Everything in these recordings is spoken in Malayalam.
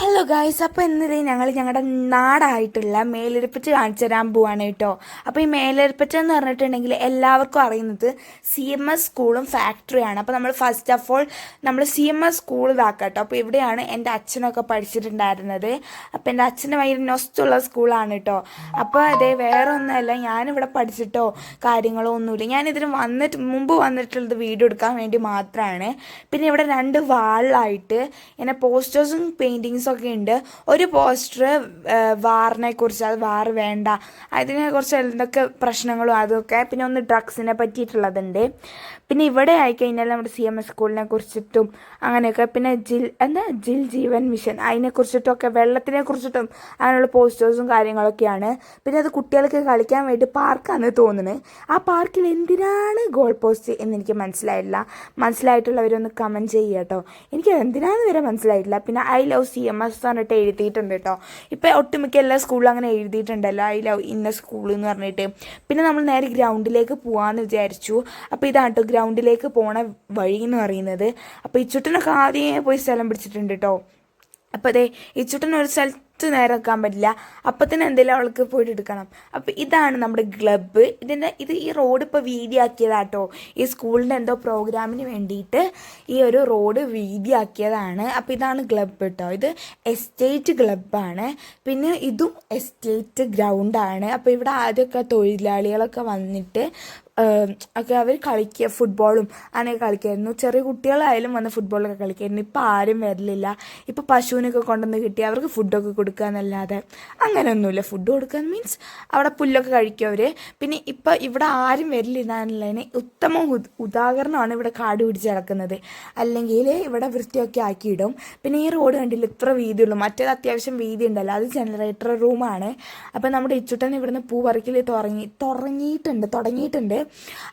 ഹലോ ഗായ്സ് അപ്പോൾ ഇന്നലെ ഞങ്ങൾ ഞങ്ങളുടെ നാടായിട്ടുള്ള മേലെരുപ്പറ്റ് കാണിച്ചു തരാൻ പോവാണ് കേട്ടോ. അപ്പോൾ ഈ മേലെരുപ്പറ്റ് എന്ന് പറഞ്ഞിട്ടുണ്ടെങ്കിൽ എല്ലാവർക്കും അറിയുന്നത് സി എം എസ് സ്കൂളും ഫാക്ടറിയാണ് അപ്പോൾ നമ്മൾ ഫസ്റ്റ് ഓഫ് ഓൾ നമ്മൾ സി എം എസ് സ്കൂൾ ഇതാക്കാം കേട്ടോ. അപ്പോൾ ഇവിടെയാണ് എന്റെ അച്ഛനൊക്കെ പഠിച്ചിട്ടുണ്ടായിരുന്നത്. അപ്പോൾ എന്റെ അച്ഛന് ഭയങ്കര നൊസ്റ്റുള്ള സ്കൂളാണ് കേട്ടോ. അപ്പോൾ അതേ വേറെ ഒന്നുമല്ല ഞാനിവിടെ പഠിച്ചിട്ടോ കാര്യങ്ങളോ ഒന്നുമില്ല. ഞാനിതിന് വന്നിട്ട് മുമ്പ് വന്നിട്ടുള്ളത് വീഡിയോ എടുക്കാൻ വേണ്ടി മാത്രമാണ്. പിന്നെ ഇവിടെ രണ്ട് വാളിലായിട്ട് ഇങ്ങനെ പോസ്റ്റേഴ്സും പെയിന്റിങ്സും ഒക്കെ ഉണ്ട്. ഒരു പോസ്റ്റർ വാറിനെ കുറിച്ച് അത് വാർ വേണ്ട. അതിനെക്കുറിച്ച് എന്തൊക്കെ പ്രശ്നങ്ങളും അതൊക്കെ പിന്നെ ഒന്ന് ഡ്രഗ്സിനെ പറ്റിയിട്ടുള്ളതുണ്ട്. പിന്നെ ഇവിടെ ആയിക്കഴിഞ്ഞാൽ നമ്മുടെ സി എം എസ് സ്കൂളിനെ കുറിച്ചിട്ടും അങ്ങനെയൊക്കെ. പിന്നെ ജിൽ എന്താ? ജിൽ ജീവൻ മിഷൻ. അതിനെക്കുറിച്ചിട്ടും ഒക്കെ വെള്ളത്തിനെ കുറിച്ചിട്ടും അങ്ങനെയുള്ള പോസ്റ്റേഴ്സും കാര്യങ്ങളൊക്കെയാണ്. പിന്നെ അത് കുട്ടികൾക്ക് കളിക്കാൻ വേണ്ടി പാർക്കാണ് തോന്നുന്നത്. ആ പാർക്കിൽ എന്തിനാണ് ഗോൾ പോസ്റ്റ് എന്ന് എനിക്ക് മനസ്സിലായില്ല. മനസ്സിലായിട്ടുള്ളവരൊന്ന് കമന്റ് ചെയ്യുക കേട്ടോ. എനിക്ക് എന്തിനാന്ന് വരെ മനസ്സിലായിട്ടില്ല. പിന്നെ I love C M S പറഞ്ഞിട്ട് എഴുതിയിട്ടുണ്ട് കേട്ടോ ഇപ്പോൾ ഒട്ടുമിക്ക എല്ലാ സ്കൂളിലും അങ്ങനെ എഴുതിയിട്ടുണ്ടല്ലോ. ഐ ലവ് ഇന്ന സ്കൂൾ എന്ന് പറഞ്ഞിട്ട്. പിന്നെ നമ്മൾ നേരെ ഗ്രൗണ്ടിലേക്ക് പോകാമെന്ന് വിചാരിച്ചു. അപ്പോൾ ഇതാണ് കേട്ടോ ഗ്രൗണ്ടിലേക്ക് പോണ വഴി എന്ന് പറയുന്നത്. അപ്പോൾ ഈ ചുട്ടിനൊക്കെ ആദ്യമേ പോയി സ്ഥലം പിടിച്ചിട്ടുണ്ട് കേട്ടോ അപ്പോൾ അതെ ഈ ചുട്ടൻ ഒരു സ്ഥലത്ത് നേരെ വെക്കാൻ പറ്റില്ല. അപ്പം തന്നെ എന്തെങ്കിലും അവൾക്ക് പോയിട്ട് എടുക്കണം. അപ്പോൾ ഇതാണ് നമ്മുടെ ക്ലബ്ബ് ഇതിന്റെ ഇത് ഈ റോഡ് ഇപ്പോൾ വീതിയാക്കിയതാട്ടോ. ഈ സ്കൂളിന്റെ എന്തോ പ്രോഗ്രാമിന് വേണ്ടിയിട്ട് ഈ ഒരു റോഡ് വീതിയാക്കിയതാണ്. അപ്പോൾ ഇതാണ് ക്ലബ്ബ് കേട്ടോ ഇത് എസ്റ്റേറ്റ് ക്ലബ്ബാണ് പിന്നെ ഇതും എസ്റ്റേറ്റ് ഗ്രൗണ്ടാണ് അപ്പോൾ ഇവിടെ ആദ്യമൊക്കെ തൊഴിലാളികളൊക്കെ വന്നിട്ട് ഒക്കെ അവർ കളിക്കുക ഫുട്ബോളും അങ്ങനെയൊക്കെ കളിക്കുമായിരുന്നു ചെറിയ കുട്ടികളായാലും വന്ന് ഫുട്ബോളൊക്കെ കളിക്കുമായിരുന്നു ഇപ്പോൾ ആരും വരലില്ല ഇപ്പോൾ പശുവിനൊക്കെ കൊണ്ടുവന്ന് കിട്ടി അവർക്ക് ഫുഡൊക്കെ കൊടുക്കുക എന്നല്ലാതെ. അങ്ങനെയൊന്നുമില്ല. ഫുഡ് കൊടുക്കുക മീൻസ് അവിടെ പുല്ലൊക്കെ കഴിക്കും അവർ പിന്നെ ഇപ്പോൾ ഇവിടെ ആരും വരില്ല എന്നുള്ളതിന് ഉത്തമ ഉദാഹരണമാണ് ഇവിടെ കാട് പിടിച്ച് കിടക്കുന്നത് അല്ലെങ്കിൽ ഇവിടെ വൃത്തിയൊക്കെ ആക്കിയിടും. പിന്നെ ഈ റോഡ് കണ്ടില്ല ഇത്ര വീതിയുള്ളൂ. മറ്റേത് അത്യാവശ്യം വീതി ഉണ്ടല്ലോ അത് ജനറേറ്റർ റൂമാണ് അപ്പോൾ നമ്മുടെ ഇച്ചുട്ടൻ ഇവിടുന്ന് പൂ പറിക്കൽ തുടങ്ങി തുടങ്ങിയിട്ടുണ്ട് തുടങ്ങിയിട്ടുണ്ട്.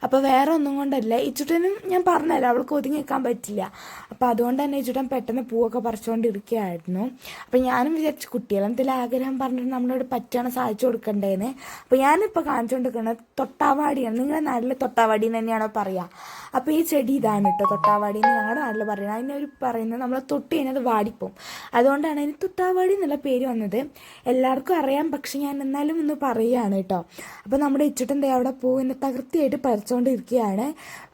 അപ്പോൾ വേറെ ഒന്നും കൊണ്ടല്ല. ഇച്ചുട്ടനും ഞാൻ പറഞ്ഞല്ലോ അവൾക്ക് ഒതുങ്ങി നിൽക്കാൻ പറ്റില്ല. അപ്പോൾ അതുകൊണ്ട് തന്നെ ഇച്ചുട്ടൻ പെട്ടെന്ന് പൂവൊക്കെ പറിച്ചുകൊണ്ടിരിക്കുകയായിരുന്നു അപ്പോൾ ഞാനും വിചാരിച്ചു കുട്ടികളെന്തെങ്കിലും ആഗ്രഹം പറഞ്ഞിട്ട് നമ്മളോട് പറ്റുകയാണ് സാധിച്ചു കൊടുക്കണ്ടേന്ന്. അപ്പോൾ ഞാനിപ്പോൾ കാണിച്ചുകൊണ്ടിരിക്കുന്നത് തൊട്ടാവാടിയാണ്. നിങ്ങളുടെ നാട്ടിൽ തൊട്ടാവാടി തന്നെയാണോ പറയുക അപ്പോൾ ഈ ചെടി ഇതാണ് കേട്ടോ തൊട്ടാവാടി എന്ന് ഞങ്ങളുടെ നാട്ടിൽ പറയുന്നത്. അതിനെ ഒരു പറയുന്നത് നമ്മൾ തൊട്ട് കഴിഞ്ഞാൽ വാടിപ്പോവും. അതുകൊണ്ടാണ് അതിന് തൊട്ടാവാടി എന്നുള്ള പേര് വന്നത്. എല്ലാവർക്കും അറിയാം പക്ഷെ ഞാൻ എന്നാലും ഒന്ന് പറയുകയാണ് കേട്ടോ അപ്പോൾ നമ്മുടെ ഇച്ചിട്ടെന്താ അവിടെ പോകുന്ന തകൃതിയായിട്ട് പറിച്ചുകൊണ്ടിരിക്കുകയാണ്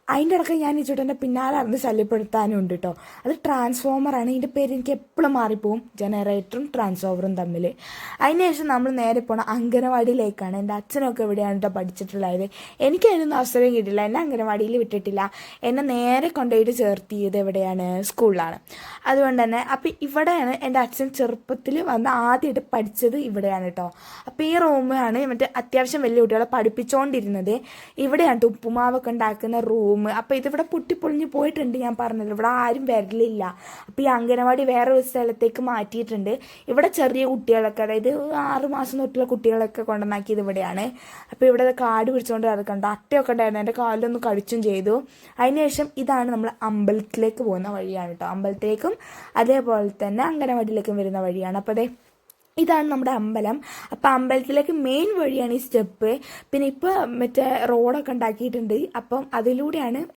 അതിന്റെ ഇടയ്ക്ക് ഞാൻ ഈ ചുട്ടന്റെ പിന്നാലെ അറിഞ്ഞ് ശല്യപ്പെടുത്താനും ഉണ്ട് കേട്ടോ അത് ട്രാൻസ്ഫോമറാണ് ഇതിന്റെ പേര് എനിക്ക് എപ്പോഴും മാറിപ്പോവും. ജനറേറ്ററും ട്രാൻസ്ഫോമറും തമ്മിൽ അതിനുശേഷം നമ്മൾ നേരെ പോണ അംഗനവാടിയിലേക്കാണ്. എന്റെ അച്ഛനൊക്കെ എവിടെയാണ് കേട്ടോ പഠിച്ചിട്ടുള്ളത്? എനിക്ക് അതിനൊന്നും അവസരം കിട്ടില്ല എന്നെ അംഗനവാടിയിൽ വിട്ടിട്ടില്ല. എന്നെ നേരെ കൊണ്ടുപോയിട്ട് ചേർത്തിയത് എവിടെയാണ്? സ്കൂളിലാണ്. അതുകൊണ്ട് തന്നെ അപ്പം ഇവിടെയാണ് എന്റെ അച്ഛൻ ചെറുപ്പത്തിൽ വന്ന് ആദ്യമായിട്ട് പഠിച്ചത് ഇവിടെയാണ് കേട്ടോ അപ്പോൾ ഈ റൂമാണ് മറ്റേ അത്യാവശ്യം വലിയ കുട്ടികളെ പഠിപ്പിച്ചുകൊണ്ടിരുന്നത് ഇവിടെയാണ് ഉപ്പുമാവൊക്കെ ഉണ്ടാക്കുന്ന റൂം. അപ്പോൾ ഇതിവിടെ പൊട്ടിപ്പൊളിഞ്ഞ് പോയിട്ടുണ്ട് ഞാൻ പറഞ്ഞത് ഇവിടെ ആരും വരലില്ല. അപ്പോൾ ഈ അംഗനവാടി വേറെ ഒരു സ്ഥലത്തേക്ക് മാറ്റിയിട്ടുണ്ട്. ഇവിടെ ചെറിയ കുട്ടികളൊക്കെ അതായത് ആറ് മാസം തൊട്ടുള്ള കുട്ടികളൊക്കെ കൊണ്ടുവന്നാക്കിയത് ഇവിടെയാണ്. അപ്പോൾ ഇവിടെ കാട് പിടിച്ചുകൊണ്ട് കിടക്കുന്നുണ്ട് അട്ടയൊക്കെ ഉണ്ടായിരുന്നു. എന്റെ കാലിലൊന്ന് കടിച്ചും ചെയ്തു. അതിനുശേഷം ഇതാണ് നമ്മൾ അമ്പലത്തിലേക്ക് പോകുന്ന വഴിയാണ് കേട്ടോ അമ്പലത്തിലേക്കും അതേപോലെ തന്നെ അംഗനവാടിയിലേക്കും വരുന്ന വഴിയാണ്. അപ്പോൾ അതെ ഇതാണ് നമ്മുടെ അമ്പലം. അപ്പം അമ്പലത്തിലേക്ക് മെയിൻ വഴിയാണ് ഈ സ്റ്റെപ്പ്. പിന്നെ ഇപ്പോൾ മറ്റേ റോഡൊക്കെ ഉണ്ടാക്കിയിട്ടുണ്ട്. അപ്പം അതിലൂടെയാണ്